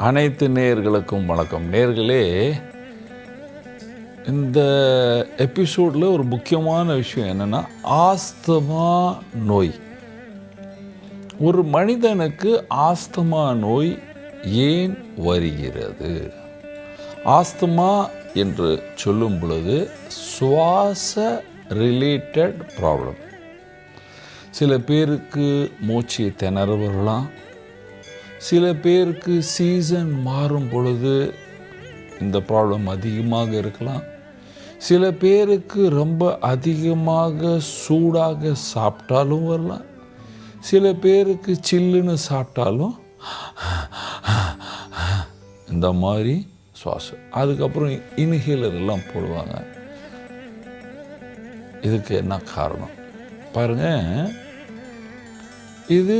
அனைத்து நேயர்களுக்கும் வணக்கம். நேர்களே இந்த எபிசோடில் ஒரு முக்கியமான விஷயம் என்னென்னா ஆஸ்தமா நோய். ஒரு மனிதனுக்கு ஆஸ்துமா நோய் ஏன் வருகிறது? ஆஸ்துமா என்று சொல்லும் பொழுது சுவாச ரிலேட்டட் ப்ராப்ளம் சில பேருக்கு மூச்சு திணற சில பேருக்கு சீசன் மாறும் பொழுது இந்த ப்ராப்ளம் அதிகமாக இருக்கலாம். சில பேருக்கு ரொம்ப அதிகமாக சூடாக சாப்பிட்டாலும் வரலாம். சில பேருக்கு சில்லுன்னு சாப்பிட்டாலும் இந்த மாதிரி சுவாசம் அதுக்கப்புறம் இன்ஹேலர் எல்லாம் போடுவாங்க. இதுக்கு என்ன காரணம்? பாருங்கள் இது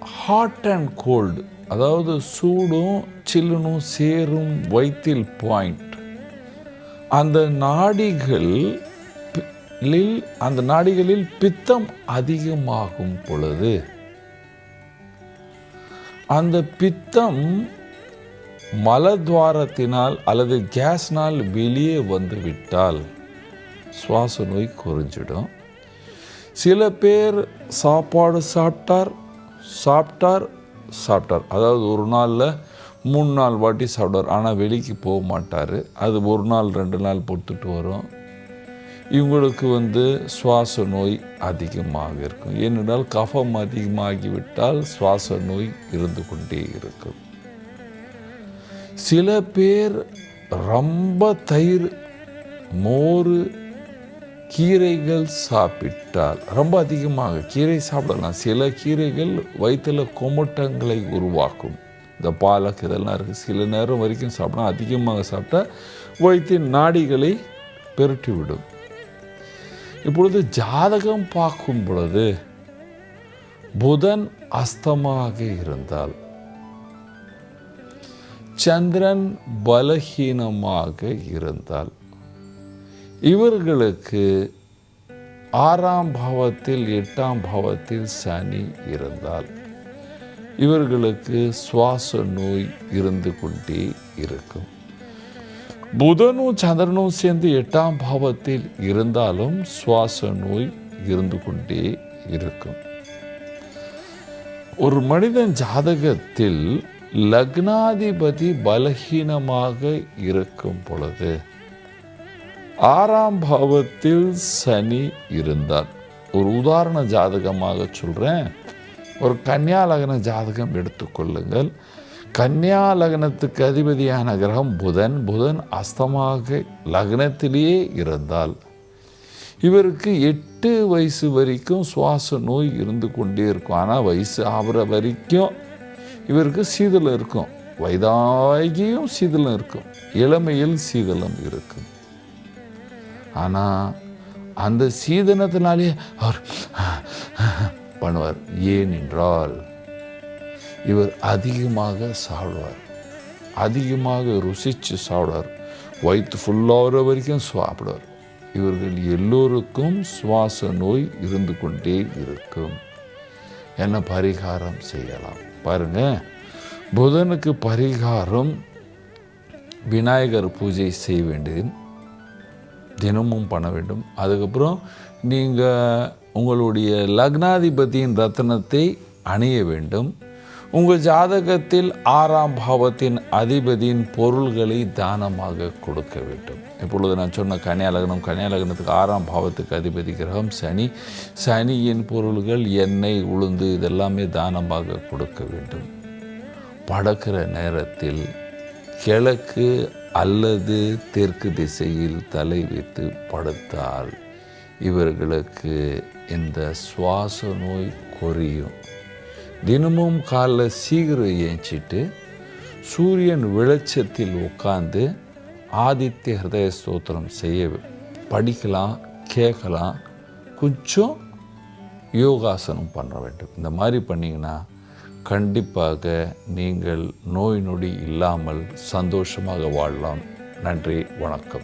ஹாட் அண்ட் கோல்டு அதாவது சூடும் சில்லுனும் சேரும் வைத்தில் பாயிண்ட் அந்த நாடிகள் லில் அந்த நாடிகளில் பித்தம் அதிகமாகும் பொழுது அந்த பித்தம் மலத்வாரத்தினால் அல்லது கேஸ்னால் வெளியே வந்து விட்டால் சுவாச நோய் குறைஞ்சிடும். சில பேர் சாப்பாடு சாப்பிட்டார் சாப்பிட்டார் சாப்பிட்டார். அதாவது ஒரு நாளில் மூணு நாள் வாட்டி சாப்பிட்டார். ஆனால் வெளிக்கு போக மாட்டார். அது ஒரு நாள் ரெண்டு நாள் பொறுத்துட்டு வரும். இவங்களுக்கு வந்து சுவாச நோய் அதிகமாக இருக்கும். ஏனென்றால் கஃபம் அதிகமாகிவிட்டால் சுவாச நோய் இருந்து கொண்டே இருக்கும். சில பேர் ரொம்ப தயிர் மோர் கீரைகள் சாப்பிட்டால் ரொம்ப அதிகமாக கீரை சாப்பிடலாம். சில கீரைகள் வயிற்றில் கொமட்டங்களை உருவாக்கும். இந்த பாலக் இதெல்லாம் இருக்குது சில நேரம் வரைக்கும் சாப்பிட்டா அதிகமாக சாப்பிட்டா வயிற்றின் நாடிகளை பெருட்டி விடும் இப்பொழுது ஜாதகம் பார்க்கும் பொழுது புதன் அஸ்தமாக இருந்தால் சந்திரன் பலகீனமாக இருந்தால் இவர்களுக்கு ஆறாம் பாவத்தில் எட்டாம் பாவத்தில் சனி இருந்தால் இவர்களுக்கு சுவாச நோய் இருந்து கொண்டே இருக்கும். புதனும் சந்திரனும் சேர்ந்து எட்டாம் பாவத்தில் இருந்தாலும் சுவாச நோய் இருந்து கொண்டே இருக்கும். ஒரு மனிதன் ஜாதகத்தில் லக்னாதிபதி பலகீனமாக இருக்கும் பொழுது ஆறாம் பாவத்தில் சனி இருந்தார். ஒரு உதாரண ஜாதகமாக சொல்கிறேன் ஒரு கன்னியா லக்ன ஜாதகம் எடுத்துக்கொள்ளுங்கள் கன்னியா லக்னத்துக்கு அதிபதியான கிரகம் புதன். புதன் அஸ்தமாக லக்னத்திலேயே இருந்தால். இவருக்கு எட்டு வயசு வரைக்கும் சுவாச நோய் இருந்து கொண்டே இருக்கும். ஆனால் வயசு ஆகிற வரைக்கும் இவருக்கு சீதளம் இருக்கும். வயதாகியும் சீதளம் இருக்கும். இளமையில் சீதளம் இருக்கும். ஆனால் அந்த சீதனத்தினாலே அவர் பண்ணுவார். ஏனென்றால் இவர் அதிகமாக சாப்பிடுவார். அதிகமாக ருசித்து சாப்பிடுவார். வயிற்று ஃபுல்லாகிற வரைக்கும் சாப்பிடுவார். இவர்கள் எல்லோருக்கும் சுவாச நோய் இருந்து கொண்டே இருக்கும். என்ன பரிகாரம் செய்யலாம்? பாருங்க. புதனுக்கு பரிகாரம் விநாயகர் பூஜை செய்ய வேண்டியது தினமும் பண்ண வேண்டும். அதுக்கப்புறம் நீங்கள் உங்களுடைய லக்னாதிபதியின் ரத்னத்தை அணிய வேண்டும். உங்கள் ஜாதகத்தில் ஆறாம் பாவத்தின் அதிபதியின் பொருள்களை தானமாக கொடுக்க வேண்டும். இப்பொழுது நான் சொன்ன கன்னியாலகனம் கன்னியாலகனத்துக்கு ஆறாம் பாவத்துக்கு அதிபதி கிரகம் சனி. சனியின் பொருள்கள் எண்ணெய் உளுந்து இதெல்லாமே தானமாக கொடுக்க வேண்டும். படக்கிற நேரத்தில் கிழக்கு அல்லது தெற்கு திசையில் தலை வைத்து படுத்தால் இவர்களுக்கு இந்த சுவாச நோய் குறையும். தினமும் காலைல சீக்கிரம் ஏஞ்சிட்டு சூரியன் வெளிச்சத்தில் உட்கார்ந்து ஆதித்ய ஹிருதய ஸ்தோத்திரம் செய்ய படிக்கலாம் கேட்கலாம். கொஞ்சம் யோகாசனம் பண்ண வேண்டும். இந்த மாதிரி பண்ணிங்கன்னா கண்டிப்பாக நீங்கள் நோய் நொடி இல்லாமல் சந்தோஷமாக வாழலாம். நன்றி வணக்கம்.